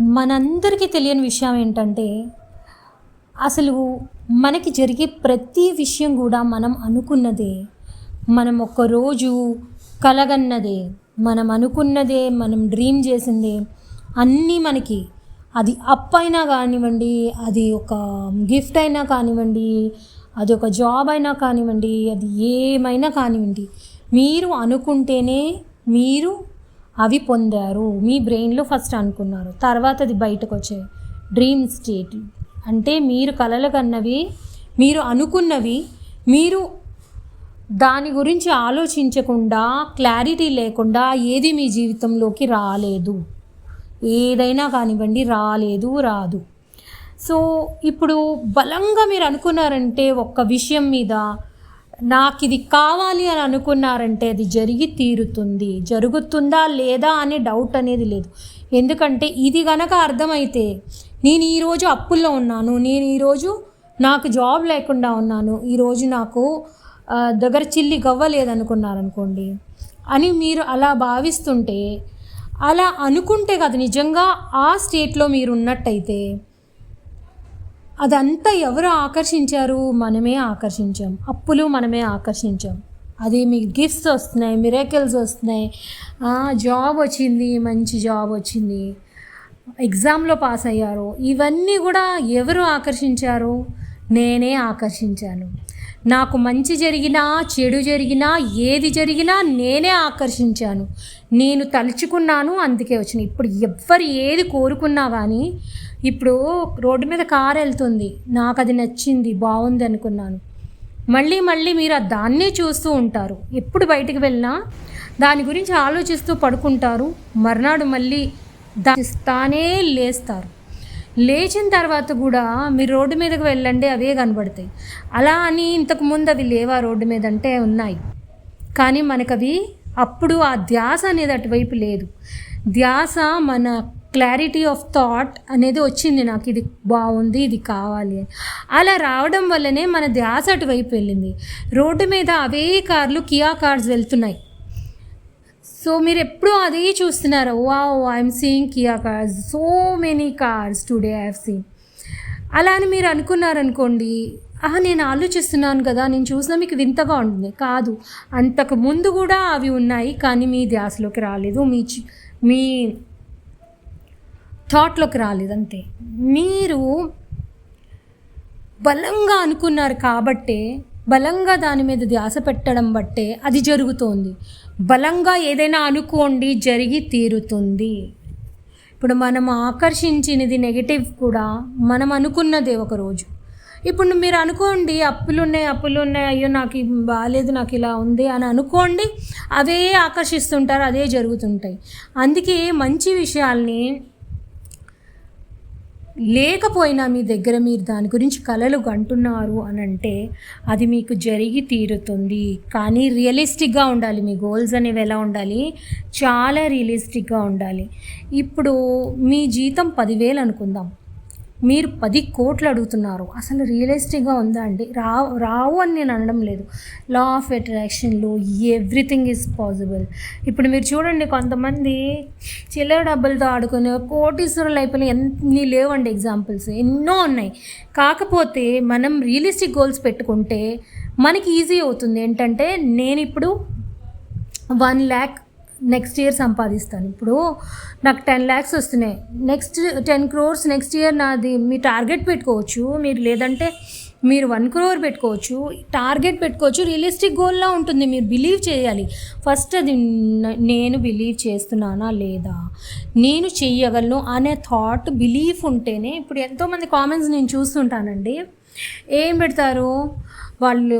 మనందరికీ తెలియని విషయం ఏంటంటే అసలు మనకి జరిగే ప్రతి విషయం కూడా మనం అనుకున్నదే. మనం ఒక్కరోజు కలగన్నదే. మనం అనుకున్నదే మనం డ్రీమ్ చేసిందే. అన్నీ మనకి. అది అప్ అయినా కానివ్వండి అది ఒక గిఫ్ట్ అయినా కానివ్వండి అది ఒక జాబ్ అయినా కానివ్వండి అది ఏమైనా కానివ్వండి మీరు అనుకుంటేనే మీరు అవి పొందారు. మీ బ్రెయిన్లో ఫస్ట్ అనుకున్నారు. తర్వాత అది బయటకు వచ్చాయి డ్రీమ్ స్టేట్. అంటే మీరు కలలు కన్నవి మీరు అనుకున్నవి మీరు దాని గురించి ఆలోచించకుండా క్లారిటీ లేకుండా ఏది మీ జీవితంలోకి రాలేదు. ఏదైనా కానివ్వండి రాలేదు రాదు. సో ఇప్పుడు బలంగా మీరు అనుకున్నారంటే ఒక్క విషయం మీద నాకు ఇది కావాలి అని అనుకున్నారంటే అది జరిగి తీరుతుంది. జరుగుతుందా లేదా అనే డౌట్ అనేది లేదు. ఎందుకంటే ఇది గనక అర్థమైతే నేను ఈరోజు అప్పుల్లో ఉన్నాను. నేను ఈరోజు నాకు జాబ్ లేకుండా ఉన్నాను. ఈరోజు నాకు దగ్గర చిల్లి గవ్వ లేదనుకున్నారనుకోండి అని మీరు అలా భావిస్తుంటే అలా అనుకుంటే కదా నిజంగా ఆ స్టేట్లో మీరు ఉన్నట్టయితే అదంతా ఎవరు ఆకర్షించారు? మనమే ఆకర్షించాం. అప్పులు మనమే ఆకర్షించాం. అది మీకు గిఫ్ట్స్ వస్తున్నాయి మిరాకిల్స్ వస్తున్నాయి. జాబ్ వచ్చింది మంచి జాబ్ వచ్చింది. ఎగ్జామ్లో పాస్ అయ్యారు. ఇవన్నీ కూడా ఎవరు ఆకర్షించారు? నేనే ఆకర్షించాను. నాకు మంచి జరిగినా చెడు జరిగినా ఏది జరిగినా నేనే ఆకర్షించాను. నేను తలుచుకున్నాను అందుకే వచ్చినాయి ఇప్పుడు ఎవ్వరు ఏది కోరుకున్నా కానీ ఇప్పుడు రోడ్డు మీద కారు వెళ్తుంది. నాకు అది నచ్చింది బాగుంది అనుకున్నాను. మళ్ళీ మళ్ళీ మీరు ఆ దాన్నే చూస్తూ ఉంటారు. ఎప్పుడు బయటికి వెళ్ళినా దాని గురించి ఆలోచిస్తూ పడుకుంటారు. మర్నాడు మళ్ళీ దాస్తానే లేస్తారు. లేచిన తర్వాత కూడా మీరు రోడ్డు మీదకి వెళ్ళండి అవే కనబడతాయి. అలా అని ఇంతకు ముందు అవి లేవా రోడ్డు మీద అంటే ఉన్నాయి. కానీ మనకవి అప్పుడు ఆ ధ్యాస అనేది అటువైపు లేదు. ధ్యాస మన క్లారిటీ ఆఫ్ థాట్ అనేది వచ్చింది నాకు. ఇది బాగుంది ఇది కావాలి అని. అలా రావడం వల్లనే మన ధ్యాస అటువైపు వెళ్ళింది. రోడ్డు మీద అవే కార్లు కియా కార్స్ వెళ్తున్నాయి. సో మీరు ఎప్పుడూ అదే చూస్తున్నారు? Wow I'm seeing Kia cars. So many cars today I have seen అలా అని మీరు అనుకున్నారనుకోండి ఆహా నేను ఆలోచిస్తున్నాను కదా నేను చూసినా మీకు వింతగా ఉంటుంది. కాదు అంతకు ముందు కూడా అవి ఉన్నాయి కానీ మీ ధ్యాసలోకి రాలేదు. మీ మీ థాట్లోకి రాలేదు అంతే. మీరు బలంగా అనుకున్నారు కాబట్టే బలంగా దాని మీద ధ్యాస పెట్టడం బట్టే అది జరుగుతోంది. బలంగా ఏదైనా అనుకోండి జరిగి తీరుతుంది. ఇప్పుడు మనం ఆకర్షించినది నెగిటివ్ కూడా మనం అనుకున్నదే ఒకరోజు. ఇప్పుడు మీరు అనుకోండి అప్పులు ఉన్నాయి అప్పులు ఉన్నాయి అయ్యో నాకు బాగాలేదు నాకు ఇలా ఉంది అని అనుకోండి అవే ఆకర్షిస్తుంటారు అదే జరుగుతుంటాయి. అందుకే మంచి విషయాల్ని లేకపోయినా మీ దగ్గర మీరు దాని గురించి కలలు అంటున్నారు అని అంటే అది మీకు జరిగి తీరుతుంది. కానీ రియలిస్టిక్గా ఉండాలి మీ గోల్స్ అనేవి ఎలా ఉండాలి? చాలా రియలిస్టిక్గా ఉండాలి. ఇప్పుడు మీ జీతం పదివేలు అనుకుందాం. మీరు పది కోట్లు అడుగుతున్నారు. అసలు రియలిస్టిక్గా ఉందా అండి? రా రావు అని నేను అనడం లేదు. లా ఆఫ్ అట్రాక్షన్లో ఎవ్రీథింగ్ ఈజ్ పాసిబుల్ ఇప్పుడు మీరు చూడండి కొంతమంది చిల్లర డబ్బులతో ఆడుకునే కోటీశ్వరులు అయిపోయిన ఎన్ని లేవండి ఎగ్జాంపుల్స్ ఎన్నో ఉన్నాయి. కాకపోతే మనం రియలిస్టిక్ గోల్స్ పెట్టుకుంటే మనకి ఈజీ అవుతుంది. ఏంటంటే నేను ఇప్పుడు వన్ ల్యాక్ నెక్స్ట్ ఇయర్ సంపాదిస్తాను. ఇప్పుడు నాకు టెన్ ల్యాక్స్ వస్తున్నాయి. Next ten crores next year నాది మీ టార్గెట్ పెట్టుకోవచ్చు. మీరు లేదంటే మీరు వన్ క్రోర్ పెట్టుకోవచ్చు. టార్గెట్ పెట్టుకోవచ్చు. రియలిస్టిక్ గోల్లా ఉంటుంది. మీరు బిలీవ్ చేయాలి. ఫస్ట్ అది నేను బిలీవ్ చేస్తున్నానా లేదా? నేను చెయ్యగలను అనే థాట్ బిలీఫ్ ఉంటేనే ఇప్పుడు ఎంతోమంది కామెంట్స్ నేను చూస్తుంటానండి. ఏం పెడతారు? వాళ్ళు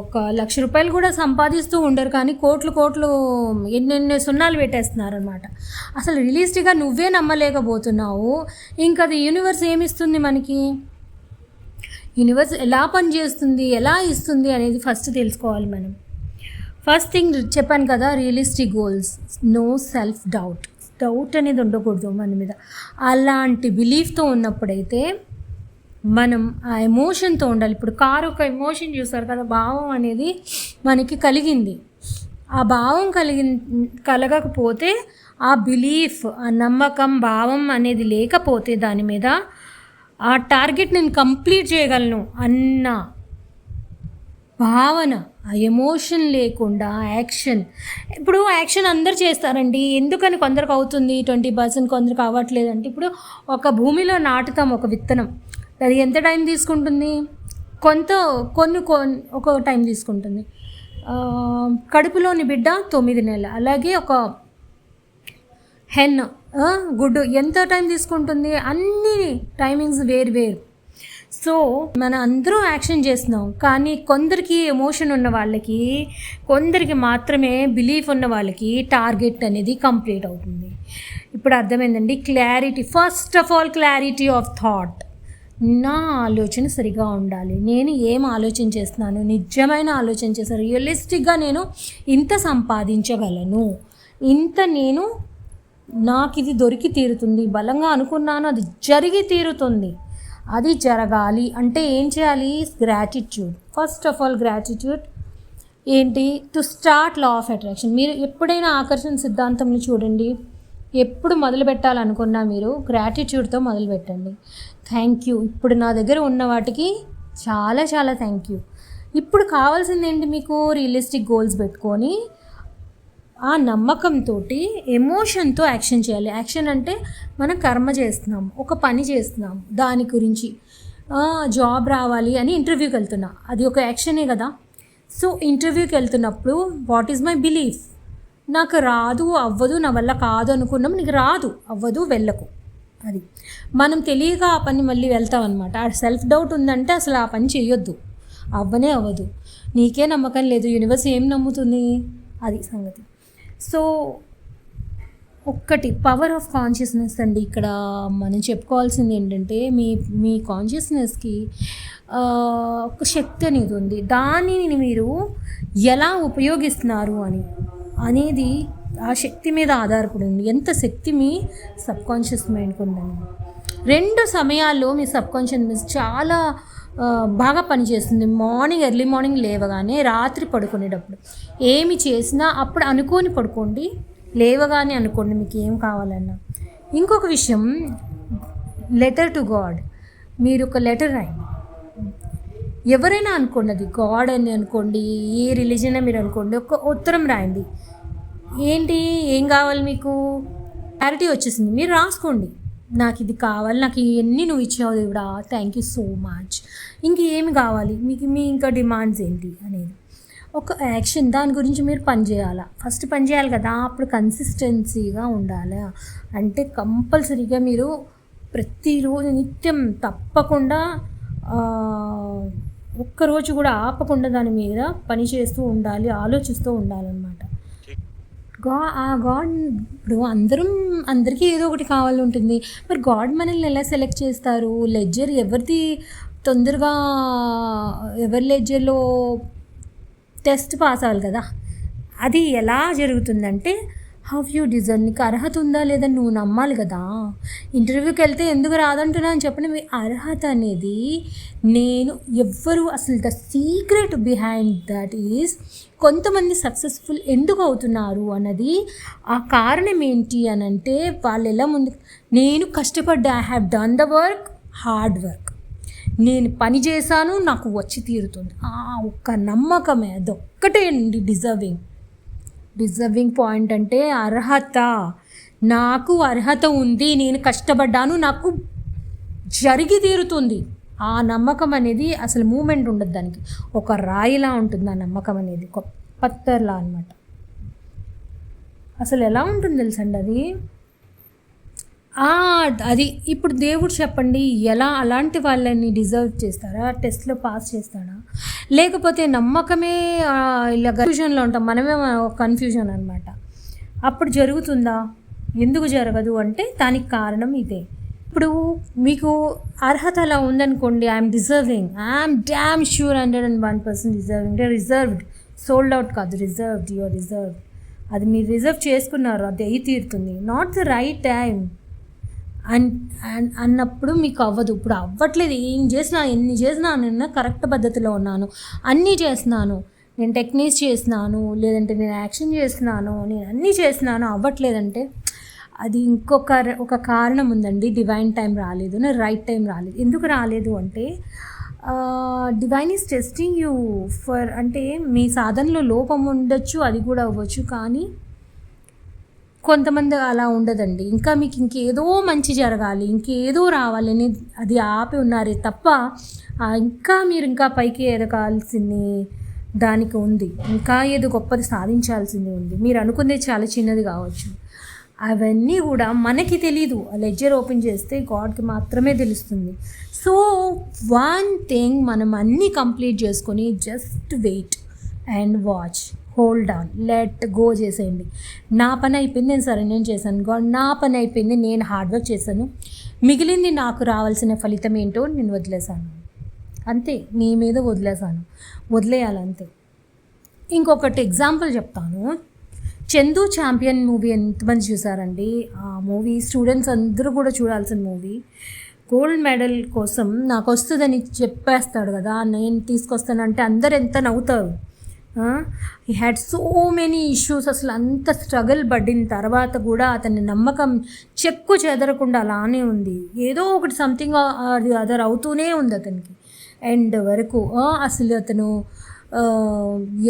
ఒక లక్ష రూపాయలు కూడా సంపాదిస్తూ ఉండరు కానీ కోట్లు కోట్లు ఎన్నెన్నో సున్నాలు పెట్టేస్తున్నారు అనమాట అసలు రియలిస్టిక్గా నువ్వే నమ్మలేకపోతున్నావు. ఇంకా అది యూనివర్స్ ఏమిస్తుంది మనకి? యూనివర్స్ ఎలా పనిచేస్తుంది ఎలా ఇస్తుంది అనేది ఫస్ట్ తెలుసుకోవాలి మనం. ఫస్ట్ థింగ్ చెప్పాను కదా realistic goals. No self doubt. Doubt అనేది ఉండకూడదు మన మీద. అలాంటి బిలీఫ్తో ఉన్నప్పుడైతే మనం ఆ ఎమోషన్తో ఉండాలి. ఇప్పుడు కారు ఒక ఎమోషన్ చూసారు కదా భావం అనేది మనకి కలిగింది. ఆ భావం కలిగి కలగకపోతే ఆ బిలీఫ్ ఆ నమ్మకం భావం అనేది లేకపోతే దాని మీద ఆ టార్గెట్ నేను కంప్లీట్ చేయగలను అన్న భావన ఆ ఎమోషన్ లేకుండా యాక్షన్ ఇప్పుడు యాక్షన్ అందరు చేస్తారండి. ఎందుకని కొందరికి అవుతుంది? ట్వంటీ పర్సెంట్ కొందరికి అవ్వట్లేదు అంటే ఇప్పుడు ఒక భూమిలో నాటుతాం ఒక విత్తనం. అది ఎంత టైం తీసుకుంటుంది? కొంత కొన్ని కొన్- ఒక టైం తీసుకుంటుంది. కడుపులోని బిడ్డ తొమ్మిది నెలలు. అలాగే ఒక హెన్ గుడ్ గుడ్డు ఎంత టైం తీసుకుంటుంది? అన్ని టైమింగ్స్ వేరు వేరు. సో మన అందరూ యాక్షన్ చేస్తున్నాం. కానీ కొందరికి ఎమోషన్ ఉన్న వాళ్ళకి కొందరికి మాత్రమే బిలీఫ్ ఉన్న వాళ్ళకి టార్గెట్ అనేది కంప్లీట్ అవుతుంది. ఇప్పుడు అర్థమైందండి? Clarity first of all clarity of thought. నా ఆలోచన సరిగా ఉండాలి. నేను ఏం ఆలోచన చేస్తున్నాను? నిజమైన ఆలోచన చేస్తాను రియలిస్టిక్గా నేను ఇంత సంపాదించగలను? ఇంత నేను నాకు ఇది దొరికి తీరుతుంది. బలంగా అనుకున్నాను అది జరిగి తీరుతుంది. అది జరగాలి. అంటే ఏం చేయాలి? Gratitude first of all gratitude ఏంటి? To start law of attraction మీరు ఎప్పుడైనా ఆకర్షణ సిద్ధాంతంని చూడండి. ఎప్పుడు మొదలు పెట్టాలనుకున్నా మీరు గ్రాటిట్యూడ్తో మొదలు పెట్టండి థ్యాంక్ యూ ఇప్పుడు నా దగ్గర ఉన్న వాటికి చాలా చాలా థ్యాంక్ యూ ఇప్పుడు కావాల్సింది ఏంటి మీకు? రియలిస్టిక్ గోల్స్ పెట్టుకొని ఆ నమ్మకంతో ఎమోషన్తో యాక్షన్ చేయాలి. యాక్షన్ అంటే మనం కర్మ చేస్తున్నాం ఒక పని చేస్తున్నాం దాని గురించి జాబ్ రావాలి అని ఇంటర్వ్యూకి వెళ్తున్నా. అది ఒక యాక్షనే కదా. సో ఇంటర్వ్యూకి వెళ్తున్నప్పుడు వాట్ ఈజ్ మై బిలీఫ్ నాకు రాదు అవ్వదు నా వల్ల కాదు అనుకున్నాం. నీకు రాదు అవ్వదు వెళ్ళకు. అది. మనం తెలియక ఆ పని మళ్ళీ వెళ్తాం అనమాట ఆ సెల్ఫ్ డౌట్ ఉందంటే అసలు ఆ పని చేయొద్దు అవ్వనే అవ్వదు. నీకే నమ్మకం లేదు. యూనివర్స్ ఏం నమ్ముతుంది? అది సంగతి. సో ఒక్కటి పవర్ ఆఫ్ కాన్షియస్నెస్ అండి. ఇక్కడ మనం చెప్పుకోవాల్సింది ఏంటంటే మీ మీ కాన్షియస్నెస్కి ఒక శక్తి అనేది ఉంది. దానిని మీరు ఎలా ఉపయోగిస్తున్నారు అని. అనేది ఆ శక్తి మీద ఆధారపడి ఉంది ఎంత శక్తి మీ సబ్ కాన్షియస్ మైండ్కి ఉందని రెండు సమయాల్లో మీ సబ్ కాన్షియస్ చాలా బాగా పనిచేస్తుంది. మార్నింగ్ ఎర్లీ మార్నింగ్ లేవగానే రాత్రి పడుకునేటప్పుడు. ఏమి చేసినా అప్పుడు అనుకోని పడుకోండి లేవగానే అనుకోండి మీకు ఏం కావాలన్నా. ఇంకొక విషయం లెటర్ టు గాడ్. మీరు ఒక లెటర్ రాయండి. ఎవరైనా అనుకోండి అది గాడ్ అని అనుకోండి ఏ రిలీజన్ మీరు అనుకోండి ఒక ఉత్తరం రాయండి. ఏంటి? ఏం కావాలి మీకు? క్లారిటీ వచ్చేసింది. మీరు రాసుకోండి. నాకు ఇది కావాలి నాకు ఇవన్నీ నువ్వు ఇచ్చావు దేవుడా థ్యాంక్ యూ సో మచ్ ఇంకేమి కావాలి? మీకు మీ ఇంకా డిమాండ్స్ ఏంటి అనేది. ఒక యాక్షన్ దాని గురించి మీరు పని చేయాలా? ఫస్ట్ పని చేయాలి కదా అప్పుడు కన్సిస్టెన్సీగా ఉండాలి? అంటే కంపల్సరీగా మీరు ప్రతిరోజు నిత్యం తప్పకుండా ఒక్కరోజు కూడా ఆపకుండా దాని మీద పని చేస్తూ ఉండాలి ఆలోచిస్తూ ఉండాలన్నమాట. గా ఆ గాడ్ ఇప్పుడు అందరం అందరికీ ఏదో ఒకటి కావాలి ఉంటుంది మరి గాడ్ మనల్ని ఎలా సెలెక్ట్ చేస్తారు? లెడ్జర్ ఎవరిది తొందరగా ఎవరి లెడ్జర్లో టెస్ట్ పాస్ అవ్వాలి కదా? అది ఎలా జరుగుతుందంటే హౌ యూ డిజైన్ నీకు అర్హత ఉందా లేదా నువ్వు నమ్మాలి కదా? ఇంటర్వ్యూకి వెళ్తే ఎందుకు రాదంటున్నా అని చెప్పిన మీ అర్హత అనేది నేను ఎవ్వరు అసలు the secret behind that is కొంతమంది సక్సెస్ఫుల్ ఎందుకు అవుతున్నారు అన్నది ఆ కారణం ఏంటి అని అంటే వాళ్ళు ఎలా ముందు నేను కష్టపడ్డా I have done the work hard work నేను పని చేశాను నాకు వచ్చి తీరుతుంది. ఆ ఒక్క నమ్మకమే అదొక్కటే అండి డిజర్వింగ్ డిజర్వింగ్ పాయింట్ అంటే అర్హత. నాకు అర్హత ఉంది నేను కష్టపడ్డాను నాకు జరిగి తీరుతుంది. ఆ నమ్మకం అనేది అసలు మూమెంట్ ఉండదు దానికి. ఒక రాయిలా ఉంటుంది ఆ నమ్మకం అనేది ఒక పత్తర్లా అనమాట అసలు ఎలా ఉంటుంది తెలుసండి అది? అది ఇప్పుడు దేవుడు చెప్పండి ఎలా అలాంటి వాళ్ళని డిజర్వ్ చేస్తారా? టెస్ట్లో పాస్ చేస్తాడా? లేకపోతే నమ్మకమే ఇలా కన్ఫ్యూజన్లో ఉంటాం. మనమే కన్ఫ్యూజన్ అనమాట అప్పుడు జరుగుతుందా? ఎందుకు జరగదు అంటే దానికి కారణం ఇదే. ఇప్పుడు మీకు అర్హత అలా ఉందనుకోండి I'm deserving I'm damn sure hundred and one percent deserving అంటే రిజర్వ్డ్ సోల్డ్ అవుట్ కాదు. రిజర్వ్డ్ యువర్ రిజర్వ్డ్ అది మీరు రిజర్వ్ చేసుకున్నారు. అది అయి తీరుతుంది. Not the right time and అన్- అన్నప్పుడు మీకు అవ్వదు. ఇప్పుడు అవ్వట్లేదు. ఏం చేసినా ఎన్ని చేసినా నేను కరెక్ట్ పద్ధతిలో ఉన్నాను. అన్నీ చేస్తున్నాను. నేను టెక్నిక్స్ చేస్తున్నాను. లేదంటే నేను యాక్షన్ చేస్తున్నాను. నేను అన్నీ చేస్తున్నాను. అవ్వట్లేదంటే అది ఇంకొక ఒక కారణం ఉందండి. డివైన్ టైం రాలేదు. రైట్ టైం రాలేదు. ఎందుకు రాలేదు అంటే divine is testing you for అంటే మీ సాధనలో లోపం ఉండొచ్చు అది కూడా అవ్వచ్చు. కానీ కొంతమంది అలా ఉండదండి. ఇంకా మీకు ఇంకేదో మంచి జరగాలి ఇంకేదో రావాలని అది ఆపి ఉన్నారే తప్ప ఇంకా మీరు ఇంకా పైకి ఎదగాల్సింది దానికి ఉంది. ఇంకా ఏదో గొప్పది సాధించాల్సింది ఉంది. మీరు అనుకునేది చాలా చిన్నది కావచ్చు. అవన్నీ కూడా మనకి తెలీదు. ఆ లెడ్జర్ ఓపెన్ చేస్తే గాడ్కి మాత్రమే తెలుస్తుంది. సో వన్ థింగ్ మనం అన్నీ కంప్లీట్ చేసుకొని just wait and watch. Hold on let go చేసేయండి. నా పని అయిపోయింది నేను సరైన చేశాను. గాడ్ నా పని అయిపోయింది నేను హార్డ్ వర్క్ చేశాను. మిగిలింది నాకు రావాల్సిన ఫలితం ఏంటో నేను వదిలేశాను. అంతే నీ మీద వదిలేశాను. వదిలేయాలి అంతే ఇంకొకటి ఎగ్జాంపుల్ చెప్తాను. చందు ఛాంపియన్ మూవీ ఎంతమంది చూసారండి? ఆ మూవీ స్టూడెంట్స్ అందరూ కూడా చూడాల్సిన మూవీ గోల్డ్ మెడల్ కోసం నాకు వస్తుందని చెప్పేస్తాడు కదా నేను తీసుకొస్తానంటే అందరు ఎంత నవ్వుతారు? ఈ హ్యాడ్ సో మెనీ ఇష్యూస్ అసలు అంత స్ట్రగుల్ పడిన తర్వాత కూడా అతని నమ్మకం చెక్కు చెదరకుండా అలానే ఉంది. ఏదో ఒకటి సంథింగ్ అది అదర్ అవుతూనే ఉంది అతనికి. ఎండ్ వరకు. అసలు అతను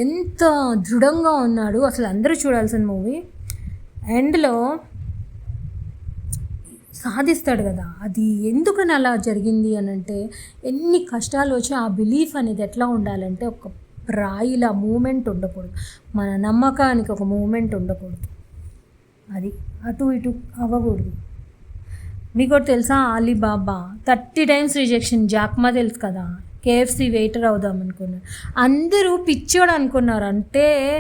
ఎంత దృఢంగా ఉన్నాడు. అసలు అందరూ చూడాల్సిన మూవీ ఎండ్లో సాధిస్తాడు కదా. అది ఎందుకని అలా జరిగింది అని అంటే ఎన్ని కష్టాలు వచ్చి ఆ బిలీఫ్ అనేది ఎట్లా ఉండాలంటే ఒక రాయిలా మూమెంట్ ఉండకూడదు. మన నమ్మకానికి ఒక మూమెంట్ ఉండకూడదు. అది అటు ఇటు అవ్వకూడదు. మీకు తెలుసా Alibaba? Thirty times rejection. Jack Ma తెలుసు కదా? కేఎఫ్సి వెయిటర్ అవుదాం అనుకున్నారు. అందరూ పిచ్చోడు అనుకున్నారు. అంటే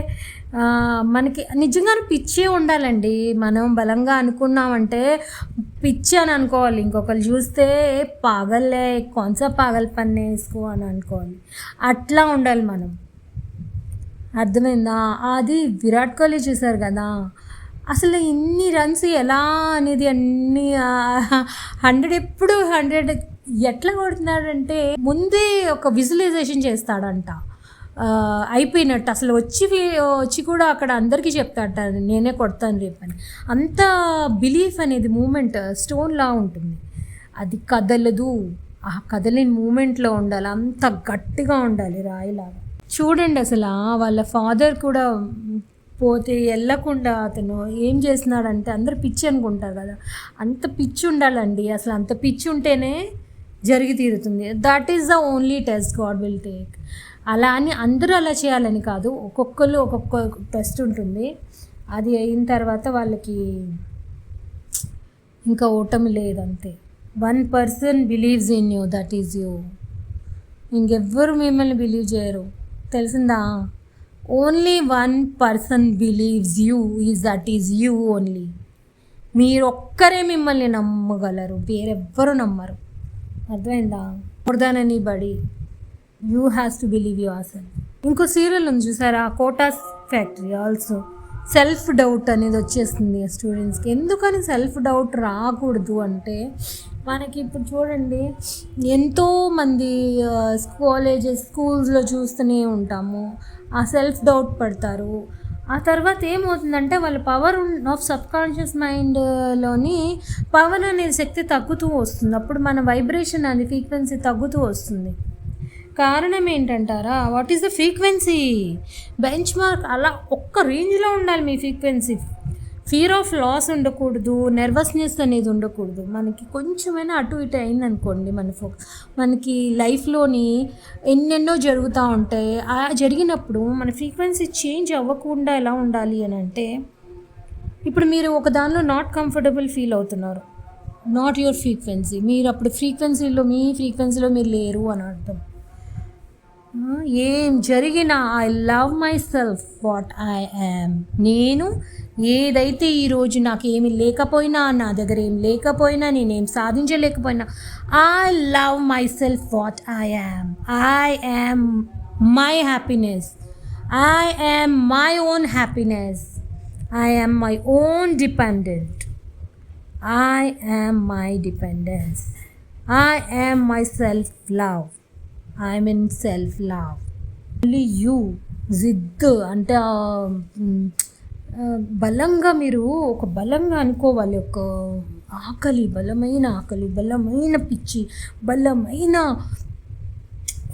మనకి నిజంగానే పిచ్చే ఉండాలండి. మనం బలంగా అనుకున్నామంటే పిచ్చి అని అనుకోవాలి. ఇంకొకరు చూస్తే పాగల్లే కొంచెం పాగల్ పని వేసుకో అని అనుకోవాలి. అట్లా ఉండాలి మనం. అర్థమైందా? అది విరాట్ కోహ్లీ చూశారు కదా. అసలు ఇన్ని రన్స్ ఎలా అనేది అన్ని హండ్రెడ్ ఎప్పుడు హండ్రెడ్ ఎట్లా కొడుతున్నాడంటే ముందే ఒక విజువలైజేషన్ చేస్తాడంట. అయిపోయినట్టు. అసలు వచ్చి వచ్చి కూడా అక్కడ అందరికీ చెప్తాట నేనే కొడతాను రేపని అంత బిలీఫ్ అనేది మూమెంట్ స్టోన్లా ఉంటుంది. అది కదలదు. ఆ కదలిన మూమెంట్లో ఉండాలి. అంత గట్టిగా ఉండాలి రాయిలాగా. చూడండి అసలు వాళ్ళ ఫాదర్ కూడా పోతే వెళ్ళకుండా అతను ఏం చేస్తున్నాడంటే అందరు పిచ్చి అనుకుంటారు కదా. అంత పిచ్చి ఉండాలండి. అసలు అంత పిచ్చి ఉంటేనే జరిగి తీరుతుంది. That is the only test God will take అలా అని అందరూ అలా చేయాలని కాదు. ఒక్కొక్కరు ఒక్కొక్క టెస్ట్ ఉంటుంది. అది అయిన తర్వాత వాళ్ళకి ఇంకా ఓటమి లేదంతే. One person believes in you that is you. ఇంకెవ్వరు మిమ్మల్ని బిలీవ్ చేయరు. తెలిసిందా? Only one person believes you is that is you only. మీరు ఒక్కరే మిమ్మల్ని నమ్మగలరు. వేరెవ్వరు నమ్మరు. అర్థమైందా? More body. You has to believe your అసలు ఇంకో సీరియల్ ఉంది చూసారా? Kota's factory also self doubt అనేది వచ్చేస్తుంది స్టూడెంట్స్కి ఎందుకని సెల్ఫ్ డౌట్ రాకూడదు అంటే మనకి ఇప్పుడు చూడండి ఎంతోమంది కాలేజెస్ స్కూల్స్లో చూస్తూనే ఉంటాము. ఆ సెల్ఫ్ డౌట్ పడతారు. ఆ తర్వాత ఏమవుతుందంటే వాళ్ళ పవర్ ఆఫ్ సబ్ కాన్షియస్ మైండ్లోని పవర్ అనేది శక్తి తగ్గుతూ వస్తుంది. అప్పుడు మన వైబ్రేషన్ అనే ఫ్రీక్వెన్సీ తగ్గుతూ వస్తుంది. కారణం ఏంటంటారా what is the frequency benchmark అలా ఒక్క రేంజ్లో ఉండాలి మీ ఫ్రీక్వెన్సీ ఫియర్ ఆఫ్ లాస్ ఉండకూడదు నెర్వస్నెస్ అనేది ఉండకూడదు. మనకి కొంచెమైనా అటు ఇటు అయిందనుకోండి మన ఫో మనకి లైఫ్లోని ఎన్నెన్నో జరుగుతూ ఉంటాయి. ఆ జరిగినప్పుడు మన ఫ్రీక్వెన్సీ చేంజ్ అవ్వకుండా ఎలా ఉండాలి అని అంటే ఇప్పుడు మీరు ఒక దానిలో నాట్ కంఫర్టబుల్ ఫీల్ అవుతున్నారు. నాట్ యువర్ ఫ్రీక్వెన్సీ మీరు అప్పుడు ఫ్రీక్వెన్సీలో మీ ఫ్రీక్వెన్సీలో మీరు లేరు అని అర్థం. ఏం జరిగినా I love myself what I am నేను ఏదైతే ఈరోజు నాకు ఏమి లేకపోయినా నా దగ్గర ఏం లేకపోయినా నేనేం సాధించలేకపోయినా I love myself what I am I am my happiness I am my own happiness I am my own dependent I am my dependence. I am my self love. I'm in self love. Only you జిద్దు అంటే బలంగా మీరు ఒక బలంగా అనుకోవాలి. ఒక ఆకలి బలమైన ఆకలి బలమైన పిచ్చి బలమైన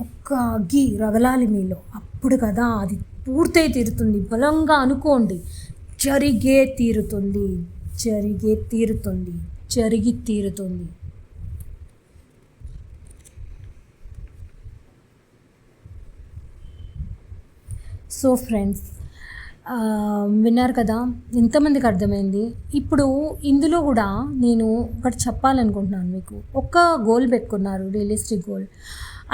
ఒక్క అగ్గి రగలాలి మీలో. అప్పుడు కదా అది పూర్తయి తీరుతుంది. బలంగా అనుకోండి జరిగే తీరుతుంది జరిగే తీరుతుంది జరిగి తీరుతుంది. సో ఫ్రెండ్స్ విన్నారు కదా ఎంతమందికి అర్థమైంది. ఇప్పుడు ఇందులో కూడా నేను ఒకటి చెప్పాలనుకుంటున్నాను మీకు. ఒక్క గోల్ పెట్టుకున్నారు రియలిస్టిక్ గోల్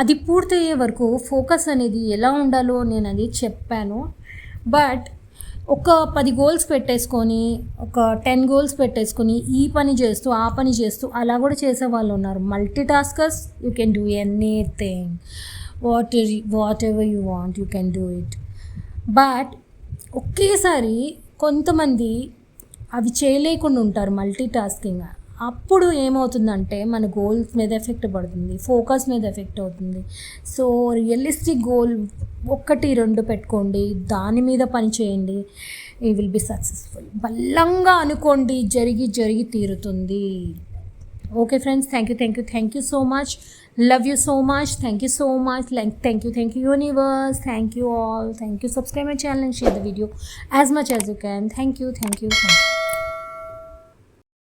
అది పూర్తయ్యే వరకు ఫోకస్ అనేది ఎలా ఉండాలో నేను అది చెప్పాను. బట్ ఒక పది గోల్స్ పెట్టేసుకొని ఒక టెన్ గోల్స్ పెట్టేసుకొని ఈ పని చేస్తూ ఆ పని చేస్తూ అలా కూడా చేసే వాళ్ళు ఉన్నారు. Multitaskers you can do anything what whatever you want you can do it but ఒకేసారి కొంతమంది అవి చేయలేకుండా ఉంటారు మల్టీ టాస్కింగ్ అప్పుడు ఏమవుతుందంటే మన గోల్స్ మీద ఎఫెక్ట్ పడుతుంది ఫోకస్ మీద ఎఫెక్ట్ అవుతుంది. సో రియలిస్టిక్ గోల్ ఒక్కటి రెండు పెట్టుకోండి దాని మీద పని చేయండి ఈ విల్ బి సక్సెస్ఫుల్ బలంగా అనుకోండి జరిగి జరిగి తీరుతుంది. okay friends thank you thank you thank you so much. Love you so much. Thank you so much. Like thank you thank you universe. Thank you all. Thank you. Subscribe my channel and share the video as much as you can. Thank you thank you, thank you.